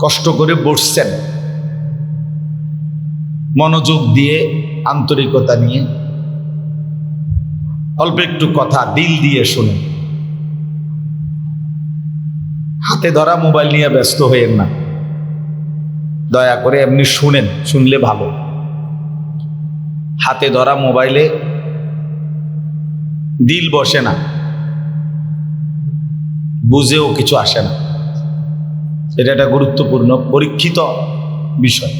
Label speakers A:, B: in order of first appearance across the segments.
A: কষ্ট করে বসছেন। মনোযোগ দিয়ে, আন্তরিকতা নিয়ে। অল্প একটু কথা দিল দিয়ে শুনুন। হাতে ধরা মোবাইল নিয়ে ব্যস্ত হয়েন না। দয়া করে এমনি শুনেন, শুনলে ভালো। হাতে ধরা মোবাইলে দিল বসে না। বুঝেও কিছু আসে না। এটা একটা গুরুত্বপূর্ণ, পরীক্ষিত বিষয়।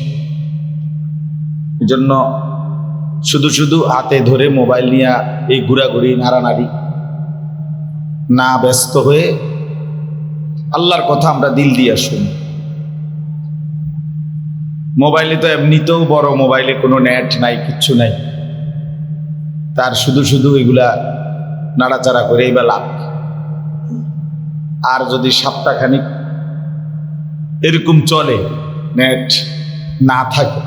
A: এজন্য শুধু শুধু হাতে ধরে মোবাইল নিয়ে এই ঘোরাঘুরি, নাড়ানাড়ি না, ব্যস্ত হয়ে আল্লাহর কথা আমরা দিল দিয়ে শুনি মোবাইলে তো এমনিতেও বড়, মোবাইলে কোনো নেট নাই, কিচ্ছু নাই। তার শুধু শুধু এগুলা নাড়াচাড়া করে বা লাভ। আর যদি সপ্তাহখানিক এরকম চলে। নেট না থাকে।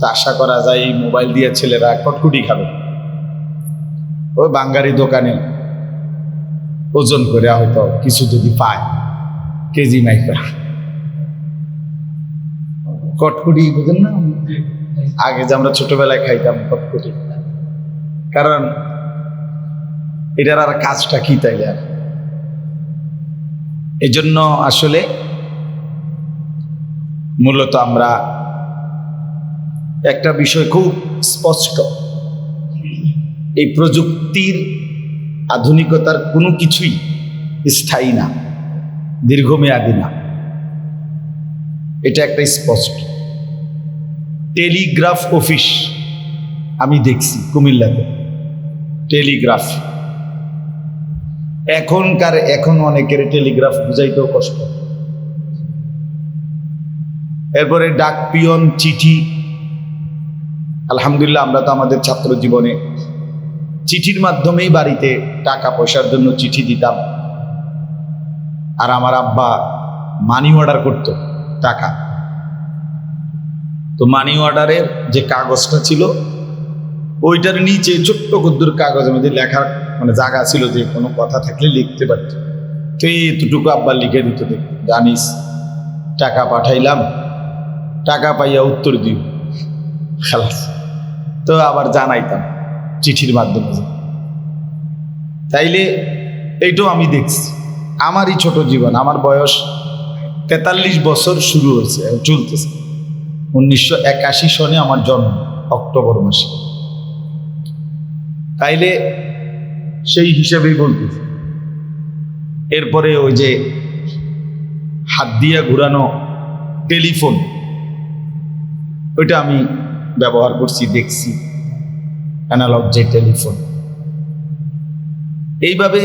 A: তা আশা করা যায় এই মোবাইল দিয়ে ছেলেরা কটকুটি খাবে। ওই বাঙ্গারি দোকানে। ওজন করে হয়তো কিছু যদি পায়, কেজি মাইকা কটকুটি বুঝেন না? আগে যে আমরা ছোটবেলায় খাইতাম কটকুটি। কারণ এটার আর কাজটা কি তাইলে আর? এই জন্য আসলে মূলত আমরা একটা বিষয় খুব স্পষ্ট। এই প্রযুক্তির আধুনিকতার কোনো কিছুই স্থায়ী না, দীর্ঘমেয়াদী না। এটা একটা স্পষ্ট। টেলিগ্রাফ অফিস আমি দেখছি কুমিল্লাতে। টেলিগ্রাফ। এখনকার, এখন অনেকের টেলিগ্রাফ বুঝাইতেও কষ্ট। এরপরে ডাক পিয়ন চিঠি। আলহামদুলিল্লাহ, আমরা তো আমাদের ছাত্র জীবনে চিঠির মাধ্যমেই বাড়িতে টাকা পয়সার জন্য চিঠি দিতাম। আর আমার আব্বা মানি অর্ডার করত, টাকা। তো মানি অর্ডারের যে কাগজটা ছিল, ওইটার নিচে ছোট্ট কুদ্দুর কাগজের মধ্যে লেখার মানে জায়গা ছিল যে কোনো কথা থাকলে লিখতে পারত। তো এতটুকু আব্বা লিখে দিত, দেখ, জানিস, টাকা পাঠাইলাম টাকা পাইয়া উত্তর দিও। খালাস। তো আবার জানাইতাম চিঠির মাধ্যমে তাইলে এইটাও আমি দেখছি। আমারই ছোট জীবন, আমার বয়স তেতাল্লিশ বছর শুরু হয়েছে, চলতেছে। উনিশশো একাশি সনে আমার জন্ম, অক্টোবর মাসে। তাইলে সেই হিসেবেই বলতেছি। এরপরে ওই যে হাত দিয়া ঘুরানো টেলিফোন। ওইটা আমি ব্যবহার করছি, দেখছি। অ্যানালগ যে টেলিফোন এইভাবে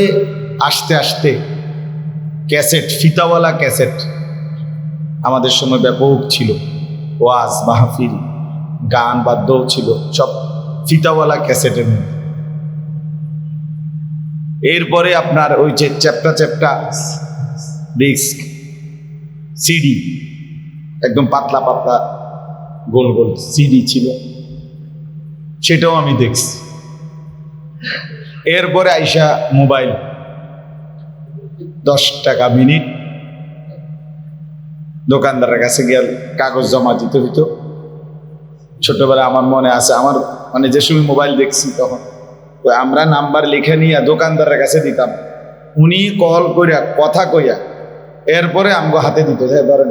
A: আস্তে আস্তে ক্যাসেট, ফিতাওয়ালা ক্যাসেট আমাদের সময় ব্যাপক ছিল। ওয়াজ, মাহফিল, গান বাদ্যও ছিল, সব ফিতাওয়ালা ক্যাসেটের মধ্যে। এরপরে আপনার ওই যে চ্যাপটা চ্যাপটা ডিস্ক, সিডি, একদম পাতলা পাতলা গোল গোল সিডি ছিল। সেটাও আমি দেখছি। এরপরে আইসা মোবাইল। দশ টাকা মিনিট। দোকানদারের কাছে গিয়ে কাগজ জমা দিতে হইতো। ছোটবেলা আমার মনে আছে, আমার মানে যে সময় মোবাইল দেখছি তখন আমরা নাম্বার লিখে নিয়ে দোকানদারের কাছে দিতাম। উনি কল কইরা, কথা কইয়া, এরপরে আমগো হাতে দিত, যে ধরেন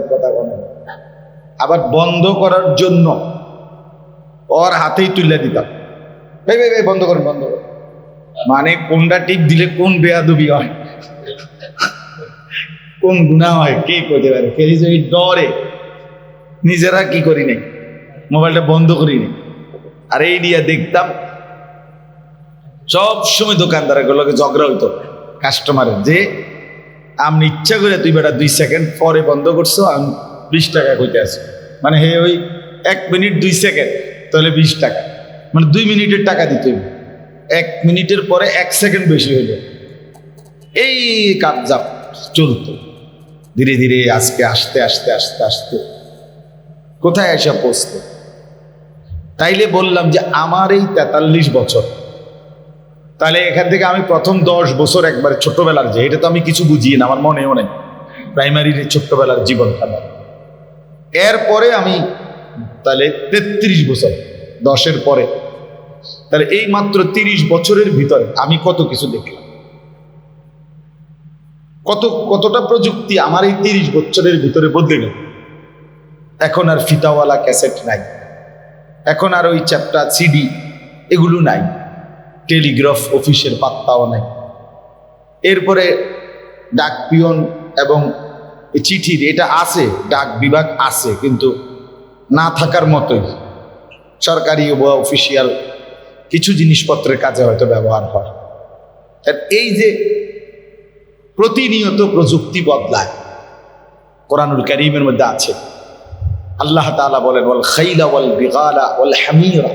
A: আবার বন্ধ করার জন্য ওর হাতেই তুলে দিতাম। ভাই ভাই ভাই বন্ধ করুন বন্ধ করুন। মানে কোনটা টিপ দিলে কোন বেয়াদবি হয়? কোন গুণা হয়? কে করতে পারে? কে যে ওই ডরে, নিজেরা কি করি নাই? মোবাইলটা বন্ধ করি নাই। আর এই নিয়ে দেখতাম, সব সময় দোকানদারের গুলোকে ঝগড়া হইতো। কাস্টমারের যে, আমি ইচ্ছা করে তুই বেটা দুই সেকেন্ড পরে বন্ধ করছ, আমি বিশ টাকা কইতে আছি। মানে হে ওই এক মিনিট দুই সেকেন্ড তাহলে বিশ টাকা। মানে দুই মিনিটের টাকা দিতে হইবে। এক মিনিটের পরে এক সেকেন্ড বেশি হইল। এই কাপজাপ চলতো। ধীরে ধীরে আজকে আসতে আসতে আসতে আসতে। কোথায় এসে পৌঁছতে তাইলে বললাম যে আমার এই তেতাল্লিশ বছর। তাহলে এখান থেকে আমি প্রথম দশ বছর একবারে ছোট্টবেলার যে, এটা তো আমি কিছু বুঝিয়ে না, আমার মনেও নেই। প্রাইমারির ছোট্টবেলার আমার। এরপরে আমি তাহলে তেত্রিশ বছর, দশের পরে। তাহলে এই মাত্র তিরিশ বছরের ভিতরে আমি কত কিছু দেখলাম। কত, কতটা প্রযুক্তি আমার এই তিরিশ বছরের ভিতরে বদলে গেল। এখন আর ফিতাওয়ালা ক্যাসেট নাই। এখন আর ওই চ্যাপ্টার, সিডি এগুলো নাই। টেলিগ্রাফ অফিসের পাত্তাও নাই। এরপরে ডাক পিয়ন এবং চিঠির এটা আছে, ডাক বিভাগ আছে, কিন্তু না থাকার মতোই সরকারি বা অফিসিয়াল কিছু জিনিসপত্রের কাজে হয়তো ব্যবহার হয়। এই যে প্রতিনিয়ত প্রযুক্তি বদলায়, কোরআনুল করিমের মধ্যে আছে। আল্লাহ তাআলা বলেন, ওয়াল খাইলা ওয়াল বিগালা ওয়াল হামিরা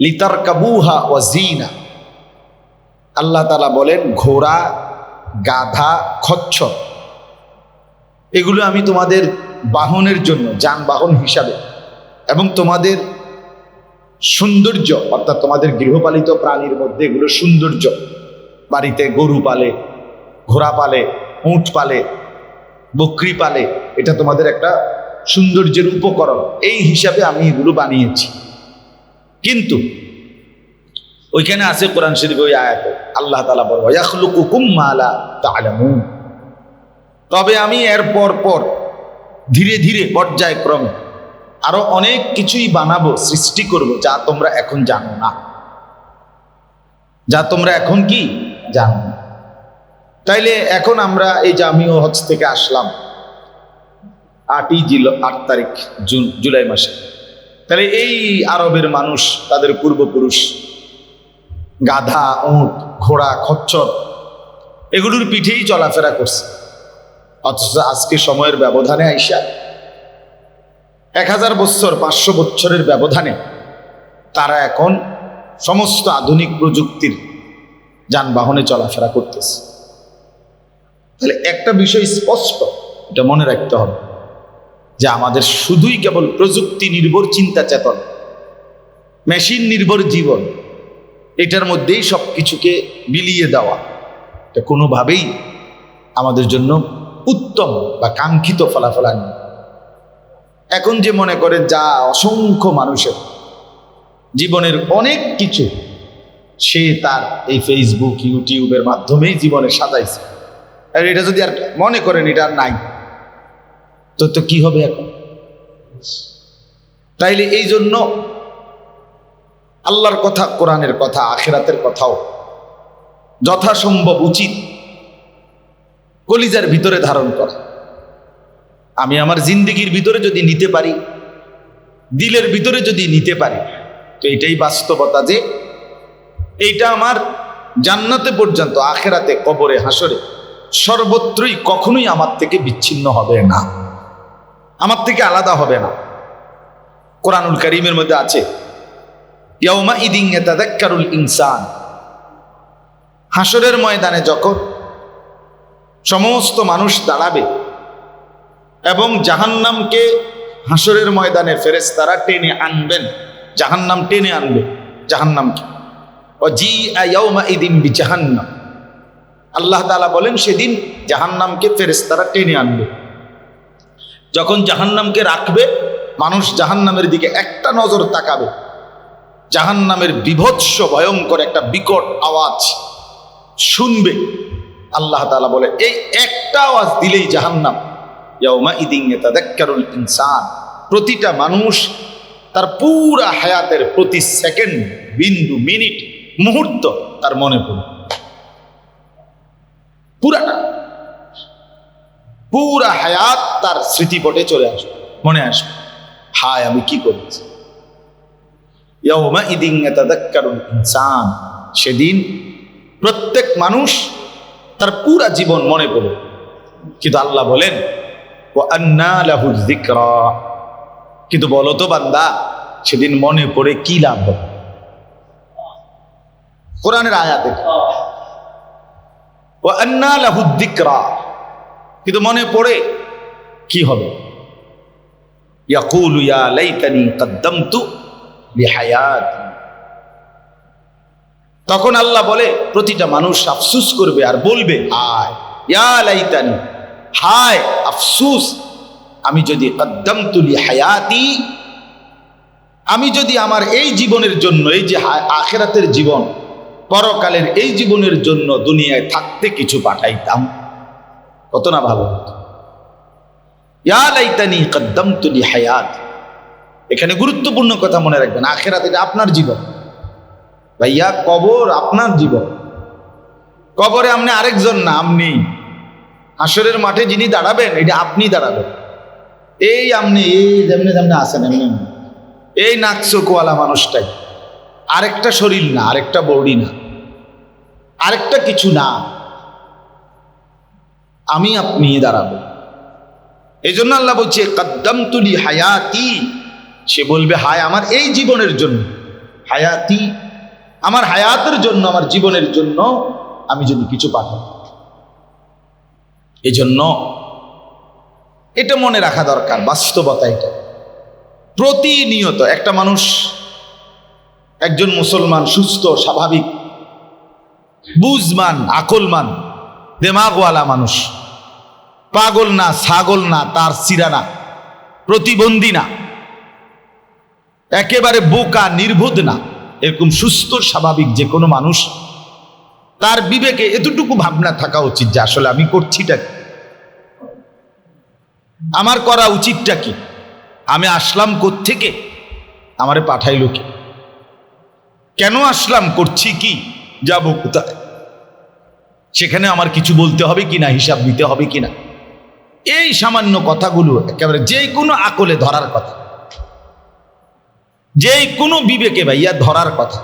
A: লিতারকাবুহা ওয়া জিনা আল্লাহ তাআলা বলেন, ঘোড়া, গাধা, খচ্চর এগুলো আমি তোমাদের বাহনের জন্য, যানবাহন হিসাবে। এবং তোমাদের সৌন্দর্য, অর্থাৎ তোমাদের গৃহপালিত প্রাণীর মধ্যে এগুলো সৌন্দর্য। বাড়িতে গরু পালে, ঘোড়া পালে, উঁট পালে, বকরি পালে, এটা তোমাদের একটা সৌন্দর্যের উপকরণ। এই হিসাবে আমি এগুলো বানিয়েছি। কিন্তু ওইখানে আছে কোরআন শরীফ ওই আয়াতে, আল্লাহ তালা বলব ইয়াখলুকুকুম মালা তালামুন। তবে আমি এর পর পর ধীরে ধীরে পর্যায়ক্রমে আরও অনেক কিছুই বানাবো, সৃষ্টি করব, যা তোমরা এখন জানো না। যা তোমরা এখন কি? জানো না। তাইলে এখন আমরা এই জামিও হজ থেকে আসলাম আটই জিল, আট তারিখ জুন, জুলাই মাসে। তাহলে এই আরবের মানুষ, তাদের পূর্বপুরুষ, গাধা, উঁট, ঘোড়া, খচ্চর, এগুলোর পিঠেই চলাফেরা করছে। অথচ আজকে সময়ের ব্যবধানে আইসা এক হাজার বছর পাঁচশো বছরের ব্যবধানে তারা এখন সমস্ত আধুনিক প্রযুক্তির যানবাহনে চলাফেরা করতেছে। তাহলে একটা বিষয় স্পষ্ট, এটা মনে রাখতে হবে যে আমাদের শুধুই কেবল প্রযুক্তি নির্ভর চিন্তা চেতন মেশিন নির্ভর জীবন, এটার মধ্যেই সব কিছুকে বিলিয়ে দেওয়া, এটা কোনোভাবেই আমাদের জন্য উত্তম বা কাঙ্ক্ষিত ফলাফল আনবে। এখন যে মনে করে যা অসংখ্য মানুষের, জীবনের অনেক কিছু, সে তার এই ফেসবুক ইউটিউবের মাধ্যমেই জীবনে সাজাইছে। আর এটা যদি আর মনে করেন, এটা আর নাই। তো তো কি হবে এখন? তাইলে এই জন্য আল্লাহর কথা, কোরআনের কথা, আখেরাতের কথাও যথাসম্ভব উচিত। কলিজার ভিতরে ধারণ করা। আমি আমার জিন্দিগির ভিতরে যদি নিতে পারি, দিলের ভিতরে যদি নিতে পারি, তো এটাই বাস্তবতা যে এইটা আমার জান্নাতে পর্যন্ত, আখেরাতে, কবরে হাসরে সর্বত্রই কখনোই আমার থেকে বিচ্ছিন্ন হবে না। আমার থেকে আলাদা হবে না। কোরআনুল করিমের মধ্যে আছে ইয়াউমা ইদিং ইনসান। হাসরের ময়দানে যখন সমস্ত মানুষ দাঁড়াবে এবং জাহান্নামকে হাসরের ময়দানে ফেরেশতারা টেনে আনবেন। জাহান্নাম টেনে আনবে, জাহান্নামকে। ও জি আয়াউমা ইদিন বি জাহান্নাম আল্লাহ তাআলা বলেন, সেদিন জাহান্নামকে ফেরেশতারা টেনে আনবে। যখন জাহান্নামকে রাখবে, মানুষ জাহান্নামের দিকে একটা নজর তাকাবে। জাহান্নামের বিভৎস, ভয়ঙ্কর একটা বিকট আওয়াজ শুনবে। আল্লাহ তাআলা বলে, এই একটা আওয়াজ দিলেই জাহান্নাম। ইয়াউমা ইদিন তাদাক্কারুল ইনসান। প্রতিটা মানুষ তার পুরা হায়াতের প্রতি সেকেন্ড, বিন্দু, মিনিট, মুহূর্ত তার মনে পড়বে পুরাটা। পুরা হায়াত তার স্মৃতিপটে চলে আসবে, মনে আসবে। হায়, আমি কি করেছি? তাদাক্কারুল ইনসান। সেদিন প্রত্যেক মানুষ তার পুরা জীবন মনে পড়বে কিন্তু আল্লাহ বলেন ও কিন্তু বলো তো বান্দা, সেদিন মনে পড়ে কি লাভ হবে? কোরআনের আয়াতে ও আন্না লাহু যিকরা। কিন্তু মনে পড়ে কি হবে? ইয়াকুলু ইয়া লাইতানি কদ্দামতু লিহায়াতি তখন আল্লাহ বলে, প্রতিটা মানুষ আফসুস করবে আর বলবে হায় হায়, আফসুস, আমি যদি কদ্দম তুলি হায়াতি আমি যদি আমার এই জীবনের জন্য, এই যে আখেরাতের জীবন, পরকালের এই জীবনের জন্য দুনিয়ায় থাকতে কিছু পাঠাইতাম। কত না ভালো হতো। ইয়া লাইতানি কদ্দমতু লি হায়াত এখানে গুরুত্বপূর্ণ কথা মনে রাখবেন আখেরাত আপনার জীবন। ভাইয়া, কবর আপনার জীবন। কবরে আপনি আরেকজন না, আপনি। হাসরের মাঠে যিনি দাঁড়াবেন, এটা আপনি দাঁড়াবেন। এই আপনি, এই যেমনি যেমনি আসেন এমনি। এই নাক চোখওয়ালা মানুষটাই। আরেকটা শরীর না, আরেকটা বডি না। আরেকটা কিছু না। আমি আপনি দাঁড়াবো। এই জন্য আল্লাহ বলছে কদ্দম তুলি হায়াতি। সে বলবে, হায় আমার এই জীবনের জন্য। হায়াতি আমার হায়াতের জন্য, আমার জীবনের জন্য আমি যদি কিছু পাঠাই। এই জন্য এটা মনে রাখা দরকার, বাস্তবতা এটা। প্রতিনিয়ত একটা মানুষ, একজন মুসলমান, সুস্থ, স্বাভাবিক, বুঝমান, আকলমান, দেমাগওয়ালা মানুষ, পাগল না, ছাগল না, তার সিরা না, প্রতিবন্ধী না, একেবারে বোকা নির্বোধ না। এরকম সুস্থ, স্বাভাবিক যে কোনো মানুষ, তার বিবেকে এতটুকু ভাবনা থাকা উচিত যে আসলে আমি করছিটা কি? আমার করা উচিতটা কি? আমি আসলাম থেকে আমারে পাঠাইল কি? কেন আসলাম? করছি কি? যাব কোথায়? সেখানে আমার কিছু বলতে হবে কিনা হিসাব দিতে হবে কিনা এই সামান্য কথাগুলো একেবারে যে কোনো আকলে ধরার কথা। যে কোনো বিবেকে ভাইয়া ধরার কথা।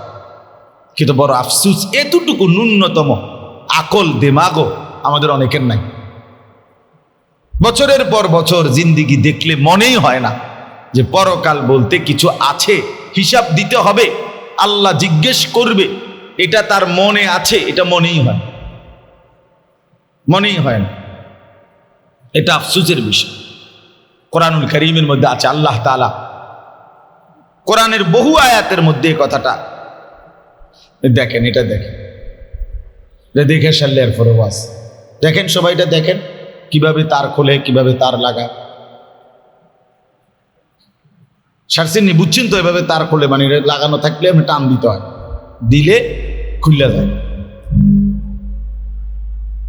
A: কিন্তু বড় আফসুস, এতটুকু ন্যূনতম আকল দেমাগো আমাদের অনেকের নাই। বছরের পর বছর জিন্দিগি দেখলে মনেই হয় না যে পরকাল বলতে কিছু আছে, হিসাব দিতে হবে, আল্লাহ জিজ্ঞেস করবে, এটা তার মনে আছে, এটা মনেই হয় মনেই হয় না। এটা আফসুসের বিষয়। কোরআনুল করিমের মধ্যে আছে আল্লাহ তালা কোরআনের বহু আয়াতের মধ্যে কথাটা। দেখেন, এটা দেখেন। দেখে সারলে এর পরে দেখেন সবাই এটা দেখেন, কীভাবে তার খোলে, কীভাবে তার লাগা সারসিনি বুঝছেন তো এভাবে তার খোলে মানে লাগানো থাকলে আমি টান দিতে হয়। দিলে খুললে যায়।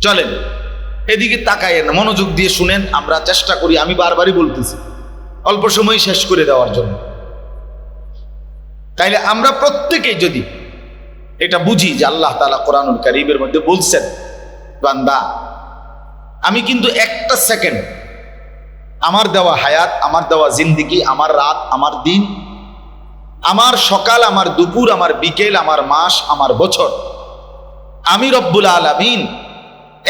A: চলেন, এদিকে তাকাইয়েন মনোযোগ দিয়ে শুনেন, আমরা চেষ্টা করি, আমি বারবারই বলতেছি। অল্প সময় শেষ করে দেওয়ার জন্য। তাইলে আমরা প্রত্যেকেই যদি এটা বুঝি যে আল্লাহ তালা কোরআনুল কারিমের মধ্যে বলছেন, বান্দা, আমি কিন্তু একটা সেকেন্ড আমার দেওয়া হায়াত, আমার দেওয়া জিন্দিগি, আমার রাত, আমার দিন, আমার সকাল, আমার দুপুর, আমার বিকেল, আমার মাস, আমার বছর, আমি রব্বুল আলমিন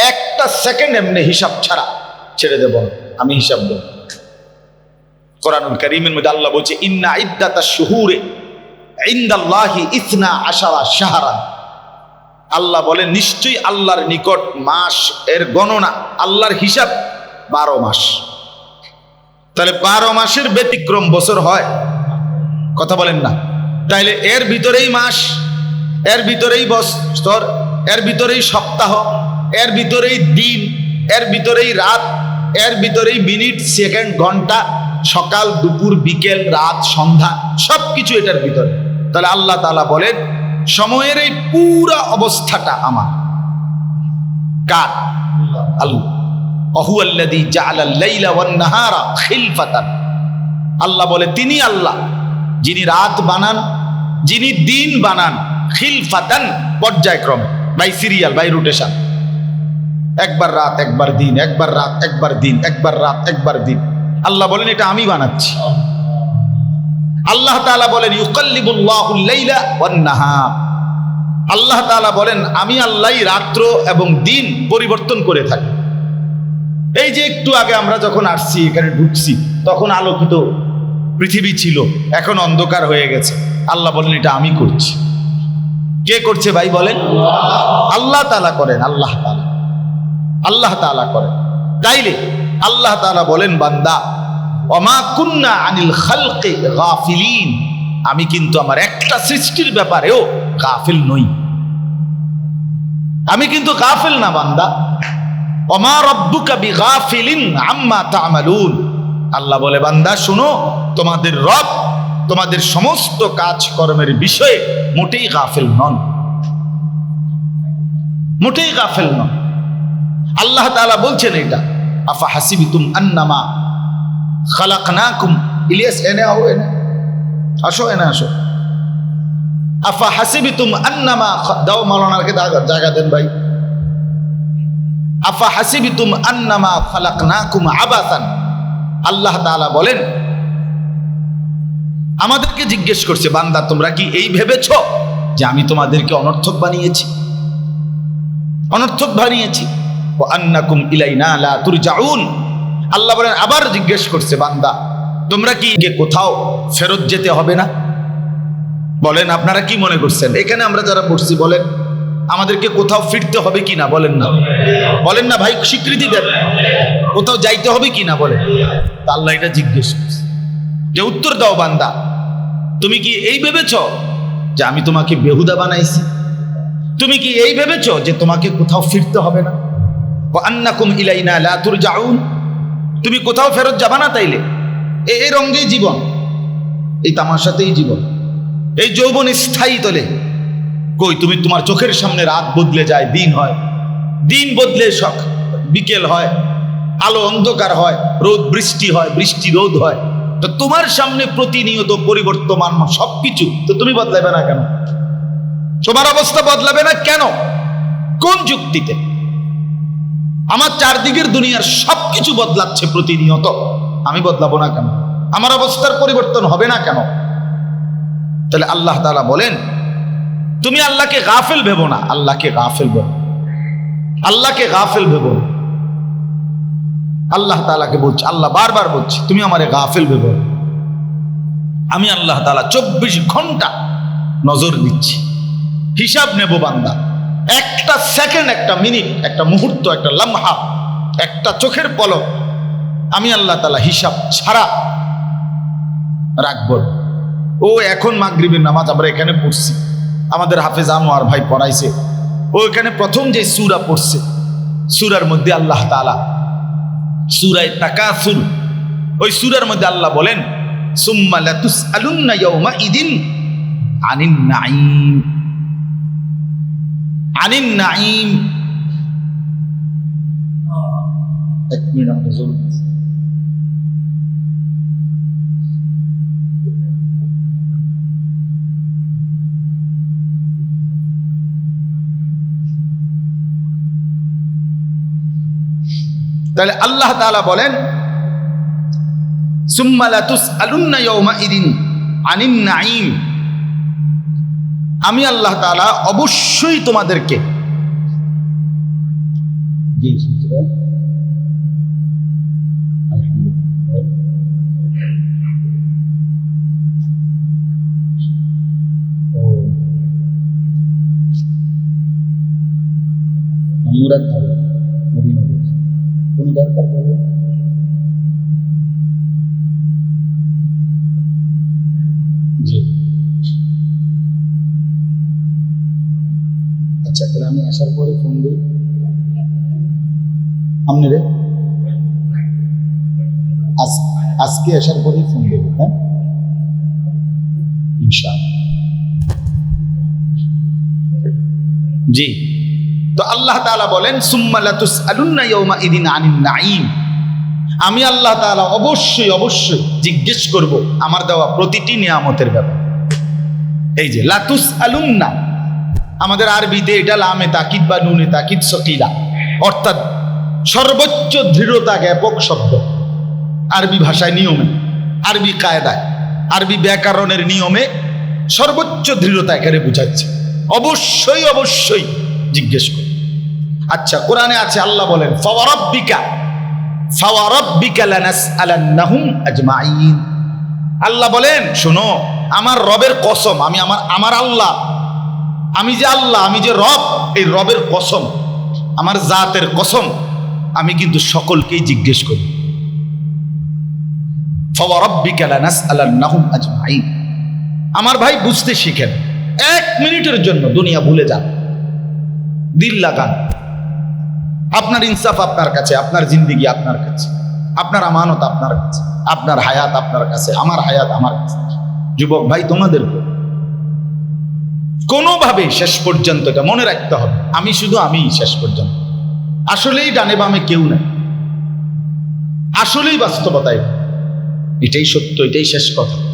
A: একটা সেকেন্ড এমনি হিসাব ছাড়া ছেড়ে দেব। আমি হিসাব দেব কোরআনুল করিমের মধ্যে আল্লাহ বলছে, ইন্না ইদ্দাতা শুহুরে শাহরান। আল্লাহ বলে, নিশ্চয়ই আল্লাহর নিকট মাস এর গণনা, আল্লাহর হিসাব বারো মাস। তাহলে বারো মাসের ব্যতিক্রম বছর হয়। কথা বলেন না। তাইলে এর ভিতরেই মাস, এর ভিতরেই বছর, এর ভিতরেই সপ্তাহ, এর ভিতরেই দিন, এর ভিতরেই রাত, এর ভিতরেই মিনিট, সেকেন্ড, ঘণ্টা, সকাল, দুপুর, বিকেল, রাত, সন্ধ্যা সব কিছু এটার ভিতরে। তাহলে আল্লাহ তাআলা বলেন, সময়ের এই পুরা অবস্থাটা আমার। কার? আল্লাহ। নাহারা খিলফাতান। আল্লাহ বলে, তিনি আল্লাহ, যিনি রাত বানান, যিনি দিন বানান, খিলফাতান পর্যায়ক্রমে, বাই সিরিয়াল, বাই রোটেশন। একবার রাত, একবার দিন, একবার রাত, একবার দিন, একবার রাত, একবার দিন। আল্লাহ বলেন, এটা আমি বানাচ্ছি। আল্লাহ তাআলা বলেন ওয়ান আল্লাহ তাআলা বলেন, আমি আল্লাহই রাত্র এবং দিন পরিবর্তন করে থাকি। এই যে একটু আগে আমরা যখন আসছি, এখানে ঢুকছি, তখন আলোকিত পৃথিবী ছিল, এখন অন্ধকার হয়ে গেছে। আল্লাহ বলেন, এটা আমি করছি। কে করছে ভাই বলেন? আল্লাহ তালা করেন, আল্লাহ তালা আল্লাহ তালা করেন। তাইলে আল্লাহ তালা বলেন, বান্দা অমা কুন্না আনিল খালকে গাফিলিন। আমি কিন্তু আমার একটা সৃষ্টির ব্যাপারেও গাফিল নই। আমি কিন্তু গাফিল না, বান্দা। অমা রব্বুকা বিগাফিলিন আম্মা তামালুন। আল্লাহ বলে, বান্দা, শুনো, তোমাদের রব তোমাদের সমস্ত কাজকর্মের বিষয়ে মোটেই গাফেল নন। মোটেই গাফেল নন। আল্লাহ তাআলা বলছেন এটা আফা হাসিবিতুম আন্নামা খালাকনাকুম। ইলিয়াস, এনে এনে। আসো এনে আসো। আফা হাসিবিতুম আন্নামা দাও জায়গা দেন ভাই। আফা হাসিবিতুম আন্নামা খালাকনাকুম আল্লাহ বলেন, আমাদেরকে জিজ্ঞেস করছে, বান্দা, তোমরা কি এই ভেবেছ যে আমি তোমাদেরকে অনর্থক বানিয়েছি? অনর্থক বানিয়েছি। ও আন্নাকুম ইলাইনা লা তুরজাউন। আল্লাহ বলেন, আবার জিজ্ঞেস করছে বান্দা, তোমরা কি কোথাও ফেরত যেতে হবে না? বলেন, আপনারা কি মনে করছেন? এখানে আমরা যারা পড়ছি, বলেন, আমাদেরকে কোথাও ফিরতে হবে কি না? বলেন না। বলেন না, ভাই, স্বীকৃতি দেন। কোথাও যাইতে হবে কি না? বলেন। আল্লাহ এটা জিজ্ঞেস করছে। যে উত্তর দাও বান্দা, তুমি কি এই ভেবেছ যে আমি তোমাকে বেহুদা বানাইছি? তুমি কি এই ভেবেছ যে তোমাকে কোথাও ফিরতে হবে না? ইলাইনা তুমি কোথাও ফেরত যাবা না তাইলে? এই রঙ্গেই জীবন। এই তামাশাতেই জীবন। এই যৌবন স্থায়ী তলে। কই, তুমি তোমার চোখের সামনে রাত বদলে যায়, দিন হয়। দিন বদলে শখ, বিকেল হয়। আলো অন্ধকার হয়, রোদ বৃষ্টি হয়, বৃষ্টি রোদ হয়। তো তোমার সামনে প্রতিনিয়ত পরিবর্তমান সবকিছু। তো তুমি বদলাবে না কেন? তোমার অবস্থা বদলাবে না কেন? কোন যুক্তিতে? আমার চারদিকের দুনিয়ার সবকিছু বদলাচ্ছে প্রতিনিয়ত। আমি বদলাবো না কেন? আমার অবস্থার পরিবর্তন হবে না কেন? তাহলে আল্লাহ তালা বলেন, তুমি আল্লাহকে গাফেল ভেবো না। আল্লাহকে গাফেল ভেবো আল্লাহকে গাফেল ভেবো। আল্লাহ তালাকে বলছে, আল্লাহ বারবার বলছি, তুমি আমারে গাফেল ভেবো আমি আল্লাহ তালা চব্বিশ ঘণ্টা নজর দিচ্ছি। হিসাব নেব বান্দা। একটা সেকেন্ড একটা মিনিট একটা মুহূর্ত, একটা লম্হা, একটা চোখের পলক, আমি আল্লাহ তালা হিসাব ছাড়া রাখব। ও এখন মাগরিবের নামাজ আমরা এখানে পড়ছি। আমাদের হাফেজ আনোয়ার ভাই পড়াইছে। ও এখানে প্রথম যে সুরা পড়ছে, সুরার মধ্যে আল্লাহ তাআলা সুরায় তাকাসুর, ওই সুরার মধ্যে আল্লাহ বলেন, সুম্মা লাতুস ইয়াউমা ইদিন আনিন নাঈম। আনিন নাঈম এক মিনিট আমাকে জোর দিন। তাহলে আল্লাহ তাআলা বলেন, সুম্মা লাতুসআলুন্না ইয়াউমা ইদিন আনিন নাঈম আমি আল্লাহ তাআলা অবশ্যই তোমাদেরকে কোন দরকার জি আচ্ছা তাহলে আমি আসার পরে ফোন দিই আপনি রে। আজ, আজকে আসার পরেই ফোন দেব হ্যাঁ? জি। তো আল্লাহ তাআলা বলেন আমি আল্লাহ তাআলা অবশ্যই অবশ্যই জিজ্ঞেস করব আমার দেওয়া প্রতিটি নিয়ামতের ব্যাপার। এই যে লাতুস আলুন্না আমাদের আরবিতে এটা লামে তাকিদ বা নুনে তাকিদ সকিলা। অর্থাৎ সর্বোচ্চ দৃঢ়তা জ্ঞাপক শব্দ। আরবি ভাষায় নিয়মে, আরবি কায়দায়, আরবি ব্যাকরণের নিয়মে সর্বোচ্চ দৃঢ়তা এখানে বুঝাচ্ছে। অবশ্যই অবশ্যই জিজ্ঞেস করি। আচ্ছা কোরআনে আছে, আল্লাহ বলেন ফাওয়ারাব্বিকা ফাওয়ারাব্বিকা লানাসআলান্নাহুম আজমাইন। আল্লাহ বলেন, শোনো, আমার রবের কসম, আমি আমার আমার আল্লাহ, আমি যে আল্লাহ, আমি যে রব, এই রবের কসম, আমার জাতের কসম আমি কিন্তু সকলকেই জিজ্ঞেস করি। আমার ভাই বুঝতে শিখেন। এক মিনিটের জন্য দুনিয়া ভুলে যান। দিল লাগান। আপনার ইনসাফ আপনার কাছে, আপনার জিন্দিগি আপনার কাছে। আপনার আমানত আপনার কাছে। আপনার হায়াত আপনার কাছে। আমার হায়াত আমার কাছে। যুবক ভাই, তোমাদের কোনোভাবে শেষ পর্যন্ত এটা মনে রাখতে হবে। আমি শুধু আমি শেষ পর্যন্ত। আসলেই ডানে বামে কেউ নাই। আসলেই বাস্তবতায় এটাই সত্য এটাই শেষ কথা।